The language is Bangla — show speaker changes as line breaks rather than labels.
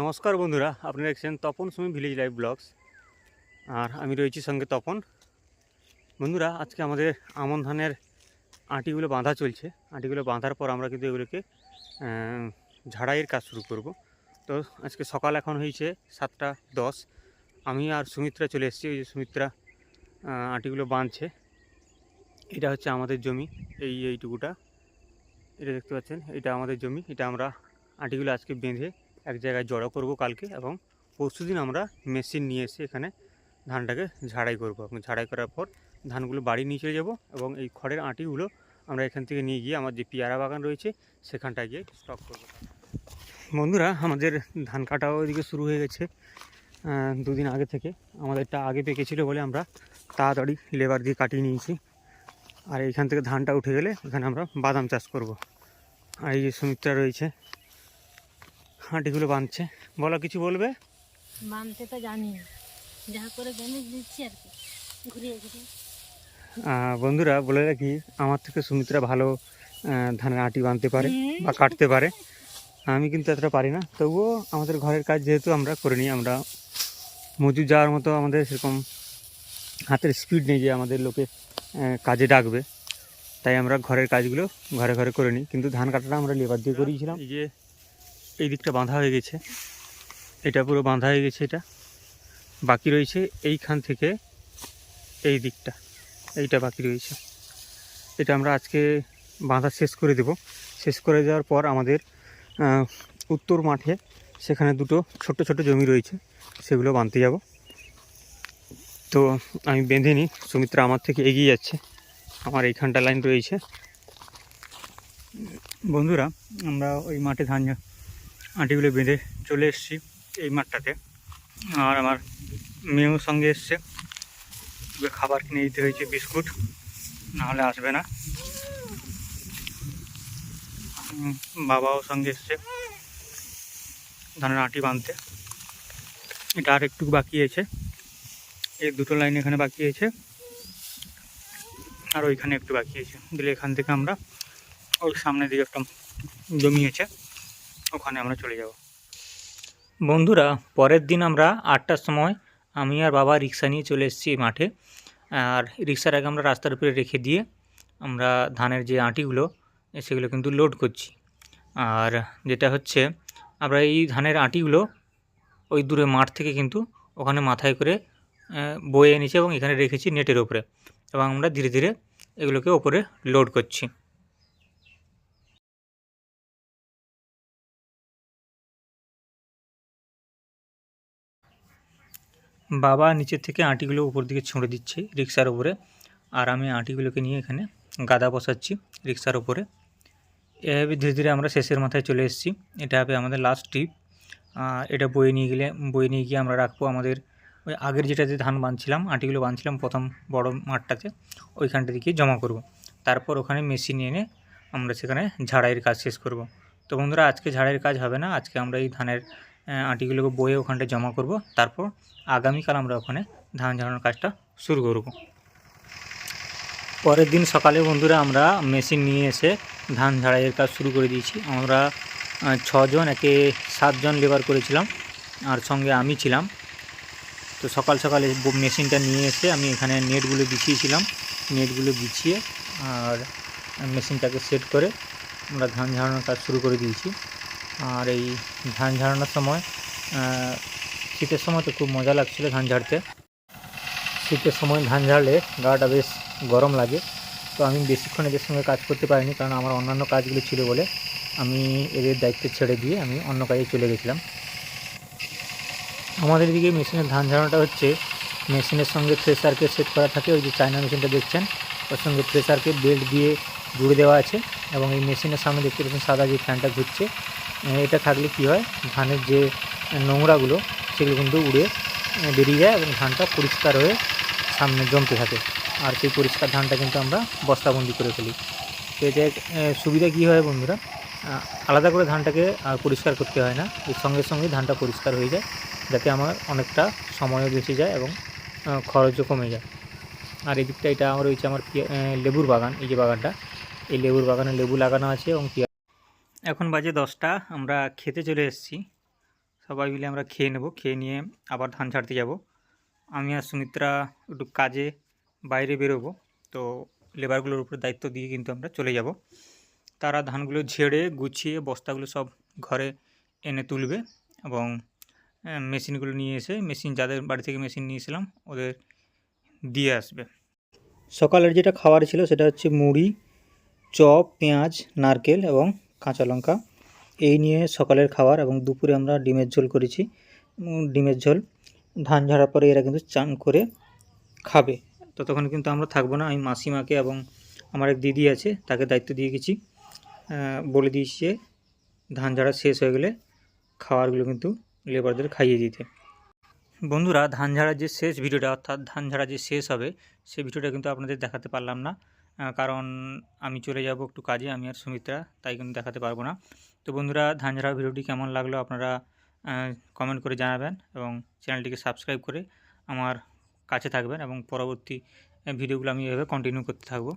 নমস্কার বন্ধুরা, আপনারা দেখছেন Tapan Sumi village life blogs আর আমি রয়েছি সঙ্গে তপন। বন্ধুরা, আজকে আমাদের আমন ধানের আটিগুলো বাঁধা চলছে। আটিগুলো বাঁধার পর আমরা কিন্তু এগুলোকে ঝাড়াইয়ের কাজ শুরু করব। তো আজকে সকাল এখন হয়েছে সাতটা দশ। আমি আর সুমিত্রা চলে এসেছি, ওই যে সুমিত্রা আটিগুলো বাঁধছে। এটা হচ্ছে আমাদের জমি, এই এইটুকুটা। এটা দেখতে পাচ্ছেন, এটা আমাদের জমি, এটা আমরা আটিগুলো আজকে বেঁধে এক জায়গায় জড়ো করব কালকে এবং পরশুদিন আমরা মেশিন নিয়ে এসে এখানে ধানটাকে ঝাড়াই করব এবং ঝাড়াই করার পর ধানগুলো বাড়ি নিয়ে চলে যাব এবং এই খড়ের আঁটিগুলো আমরা এখান থেকে নিয়ে গিয়ে আমার যে পেয়ারা বাগান রয়েছে সেখানটায় গিয়ে স্টক করব। বন্ধুরা, আমাদের ধান কাটাও এদিকে শুরু হয়ে গেছে। দুদিন আগে থেকে আমাদেরটা আগে পেকেছিল বলে আমরা তাড়াতাড়ি লেবার দিয়ে কাটিয়ে নিয়েছি। আর এইখান থেকে ধানটা উঠে গেলে এখানে আমরা বাদাম চাষ করব। আর এই যে সুমিত্রা রয়েছে হাঁটিগুলো বাঁধছে। বলো কিছু বলবে?
মানতে তো জানি যা করে বেঁধে দিচ্ছি আর কি। ঘুরিয়ে ঘুরিয়ে।
বন্ধুরা বলে রাখি আমার থেকে সুমিত্রা ভালো ধানের আটি বাঁধতে পারে বা কাটতে পারে। আমি কিন্তু এতটা পারি না। তবুও আমাদের ঘরের কাজ যেহেতু আমরা করে নিই আমরা মজুর যাওয়ার মতো আমাদের সেরকম হাতের স্পিড নেই যে আমাদের লোকে কাজে ডাকবে। তাই আমরা ঘরের কাজগুলো ঘরে ঘরে করে নিই। কিন্তু ধান কাটাটা আমরা লেবার দিয়ে করিয়েছিলাম। এই যে এই দিকটা বাঁধা হয়ে গেছে। এটা পুরো বাঁধা হয়ে গেছে এটা। বাকি রয়েছে এইখান থেকে এই দিকটা। এইটা বাকি রয়েছে। এটা আমরা আজকে বাঁধা শেষ করে দেব। শেষ করে দেওয়ার পর আমাদের উত্তর মাঠে সেখানে দুটো ছোট ছোট জমি রয়েছে। সেগুলো বাঁধতে যাব। তো আমি বেঁধে নিই। সুমিত্রা আমার থেকে এগিয়ে যাচ্ছে। আমার এইখানটা লাইন রয়েছে। বন্ধুরা, আমরা ওই মাঠে ধান আটিগুলো বেঁধে চলে এসেছি এই মাঠটাতে। আর আমার মেয়েও সঙ্গে এসছে। ওকে খাবার কিনে দিতে হয়েছে বিস্কুট, নাহলে আসবে না। বাবাও সঙ্গে এসছে ধানের আটি বাঁধতে। এটা আর একটু বাকি আছে। এই দুটো লাইন এখানে বাকি আছে। আর ওইখানে একটু বাকি আছে। দিলে এখান থেকে আমরা ওই সামনের দিকে একটা জমি আছে। ওখানে আমরা চলে যাব। বন্ধুরা, পরের দিন আমরা আটটার সময় আমি আর বাবা রিক্সা নিয়ে চলে এসেছি মাঠে। আর রিক্সার আগে আমরা রাস্তার উপরে রেখে দিয়ে আমরা ধানের যে আঁটিগুলো, সেগুলো কিন্তু লোড করছি। আর যেটা হচ্ছে, আমরা এই ধানের আঁটিগুলো ওই দূরে মাঠ থেকে কিন্তু ওখানে মাথায় করে বয়ে এনেছি এবং এখানে রেখেছি নেটের ওপরে এবং আমরা ধীরে ধীরে এগুলোকে ওপরে লোড করছি। বাবা নিচের থেকে আঁটিগুলো উপর দিকে ছুঁড়ে দিচ্ছে রিক্সার উপরে। আর আমি আঁটিগুলোকে নিয়ে এখানে গাদা বসাচ্ছি রিক্সার উপরে। এভাবে ধীরে ধীরে আমরা শেষের মাথায় চলে এসেছি। এটা হবে আমাদের লাস্ট ট্রিপ এটা বয়ে নিয়ে গেলে, বয়ে নিয়ে গিয়ে আমরা রাখব আমাদের ওই আগের যেটাতে ধান বাঁধছিলাম আঁটিগুলো বাঁধছিলাম প্রথম বড় মাঠটাতে, ওইখানটা দিকে জমা করব। তারপর ওখানে মেশিন এনে আমরা সেখানে ঝাড়াইয়ের কাজ শেষ করব। তো বন্ধুরা, আজকে ঝাড়াইয়ের কাজ হবে না। আজকে আমরা এই ধানের আঁটিগুলোকে বয়ে ওখানটায় জমা করব। তারপর আগামীকাল আমরা ওখানে ধান ঝাড়ানোর কাজটা শুরু করব। পরের দিন সকালে বন্ধুরা আমরা মেশিন নিয়ে এসে ধান ঝাড়াইয়ের কাজ শুরু করে দিয়েছি। আমরা ছজন একে সাতজন লেবার করেছিলাম আর সঙ্গে আমি ছিলাম। তো সকাল সকালে মেশিনটা নিয়ে এসে আমি এখানে নেটগুলো বিছিয়েছিলাম। নেটগুলো বিছিয়ে আর মেশিনটাকে সেট করে আমরা ধান ঝাড়ানোর কাজ শুরু করে দিয়েছি। আর এই ধান ঝাড়ানোর সময় শীতের সময় তো খুব মজা লাগছিল ধান ঝাড়তে। শীতের সময় ধান ঝাড়লে গাটা বেশ গরম লাগে। তো আমি বেশিক্ষণ এদের সঙ্গে কাজ করতে পারিনি, কারণ আমার অন্যান্য কাজগুলো ছিল বলে আমি এদের দায়িত্ব ছেড়ে দিয়ে আমি অন্য কাজে চলে গেছিলাম। আমাদের দিকে মেশিনের ধান ঝাড়ানোটা হচ্ছে, মেশিনের সঙ্গে থ্রেসারকে সেট করা থাকে, ওই যে চায়না মেশিনটা দেখছেন? ওর সঙ্গে থ্রেসারকে বেল্ট দিয়ে জুড়ে দেওয়া আছে এবং এই মেশিনের সামনে দেখতে পাচ্ছেন সাদা যে ফ্যানটা ঘুরছে এটা থাকলে কি হয়? ধানের যে নোংরাগুলো, সেগুলো কিন্তু উড়ে বেরিয়ে যায় এবং ধানটা পরিষ্কার হয়ে সামনে জমতে থাকে। আর সেই পরিষ্কার ধানটা কিন্তু আমরা বস্তাবন্দি করে ফেলি। তো এতে সুবিধা কী হয় বন্ধুরা? আলাদা করে ধানটাকে আর পরিষ্কার করতে হয় না। এর সঙ্গে সঙ্গে ধানটা পরিষ্কার হয়ে যায়, যাতে আমার অনেকটা সময়ও বেঁচে যায় এবং খরচও কমে যায়। আর এদিকটা এটা আমার রয়েছে আমার লেবুর বাগান, এই যে বাগানটা, এই লেবুর বাগানে লেবু লাগানো আছে এবং এখন বাজে দশটা, আমরা খেতে চলে এসেছি। সবাই মিলে আমরা খেয়ে নেব, খেয়ে নিয়ে আবার ধান ছাড়তে যাব। আমি আর সুমিত্রা একটু কাজে বাইরে বেরোবো, তো লেবারগুলোর উপরে দায়িত্ব দিয়ে কিন্তু আমরা চলে যাব। তারা ধানগুলো ঝেড়ে, গুছিয়ে, বস্তাগুলো সব ঘরে এনে তুলবে এবং মেশিনগুলো নিয়ে এসে, মেশিন যাদের বাড়ি থেকে মেশিন নিয়েছিলাম, ওদের দিয়ে আসবে। সকালের যেটা খাবার ছিল সেটা হচ্ছে মুড়ি, চপ, পেঁয়াজ, নারকেল এবং কাঁচা লঙ্কা। এই নিয়ে সকালের খাবার এবং দুপুরে আমরা ডিমের ঝোল করেছি। ডিমের ঝোল। ধান ঝাড়ার পরে এরা কিন্তু চান করে খাবে। ততক্ষণ কিন্তু আমরা থাকব না। আমি মাসিমাকে এবং আমার এক দিদি আছে, তাকে দায়িত্ব দিয়ে গেছি। বলে দিয়েছি যে ধান ঝাড়া শেষ হয়ে গেলে খাবারগুলো কিন্তু লেবারদের খাইয়ে দিতে। বন্ধুরা, ধান ঝাড়ার যে শেষ ভিডিওটা, অর্থাৎ ধান ঝাড়া যে শেষ হবে সেই ভিডিওটা কিন্তু আপনাদের দেখাতে পারলাম না। কারণ আমি চলে যাব একটু কাজে, আমি আর সুমিত্রা, তাই কিন্তু দেখাতে পারব না। তো বন্ধুরা ধান ঝাড়া ভিডিওটি কেমন লাগল আপনারা কমেন্ট করে জানাবেন এবং চ্যানেলটিকে সাবস্ক্রাইব করে আমার কাছে থাকবেন এবং পরবর্তী ভিডিওগুলো আমি এভাবে কন্টিনিউ করতে থাকব।